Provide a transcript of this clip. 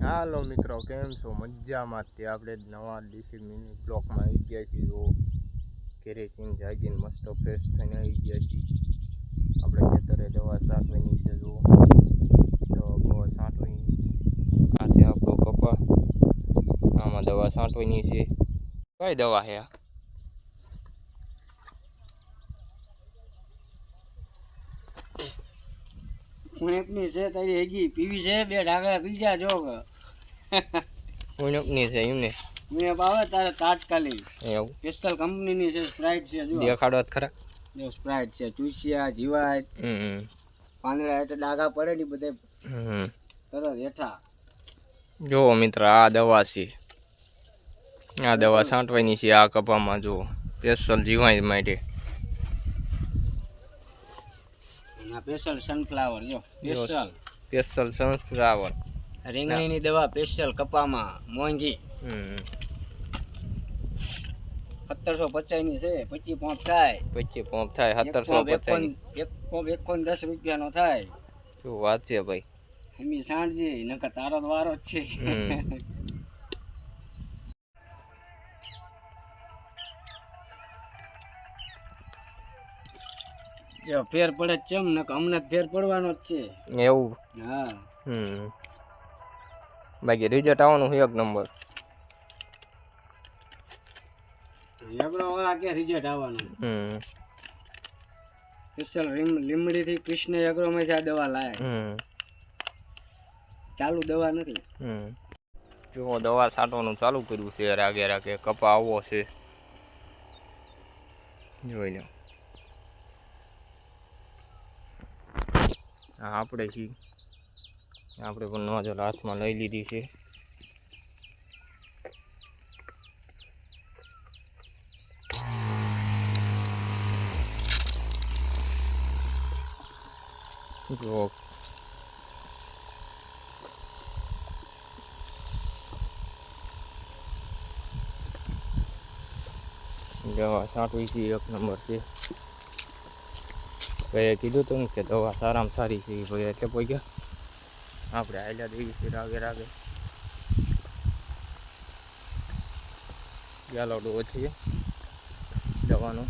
હાલો મિત્રો, કેમ છો? મજામાં તે આપણે નવા ડીસી મિની બ્લોકમાં આવી ગયા છીએ. જો ઘેરે ચીન જાગીને મસ્ત ફ્રેશ થઈને આવી ગયા છીએ. આપણે ખેતરે દવા સાંઠવીની છે જો દવા છાંટવાની આ છે આપણો કપા. આમાં દવા સાંઠવીની છે. કઈ દવા છે આ? ઉણેકની છે તારી હેગી. પીવી છે? બે ઢાકા પી જા જો ઉણપની છે એમને મેં આવે તારે તાત્કાલિક. એવું? પિસ્તલ કંપનીની છે સ્પ્રાઇટ છે જો. દેખાડો જ ખરા? જો સ્પ્રાઇટ છે ચૂસિયા જીવાય. હમ પાંદડા એટલે ડાઘા પડે ને બધે હમ. તરત હેઠા. જો મિત્ર આ દવા છે. આ દવા છાંટવાની છે આ કપામાં જુઓ સ્પેશિયલ જીવાય માટે. સ્પેશિયલ સનફ્લાવર જો સ્પેશિયલ સ્પેશિયલ સનફ્લાવર રીંગણીની દવા સ્પેશિયલ કપામાં મોંઘી. સત્તરસો સત્તરસો પચાસની છે પચીસ પોંપ થાય. પચીસ પંપ થાય સત્તરસો પચાસ એક પોંપ એક દસ રૂપિયાનો થાય. શું વાત છે ભાઈ? એમની સાંજે નકર તારો વારો જ છે. ફેર પડે જ ચમ ને અમને ફેર પડવાનો જ છે. એવું? હા. હમ. બાકી રિઝલ્ટ આવવાનું છે એક નંબર એકડો વાળા કે રિઝલ્ટ આવવાનું? હમ. સ્પેશિયલ લીમડી થી કૃષ્ણ એગ્રો માં આ દવા લાય. હમ. ચાલુ દવા નથી. હમ. જો દવા છાંટવાનું ચાલુ કર્યું છે રાગે રાગે કપા આવો છે. જોઈ લો. આપણે છીએ. આપણે પણ નોઝલ હાથમાં લઈ લીધી છે. જો. દવા છાંટવી છે એક નંબર છે. ભાઈએ કીધું હતું કે દવા સારામાં સારી છે ભાઈ, એટલે પોઈ ગયા આપણે આયલા દેવી છે રાગે રાગે. ચાલો ડોઝ છે દવાનો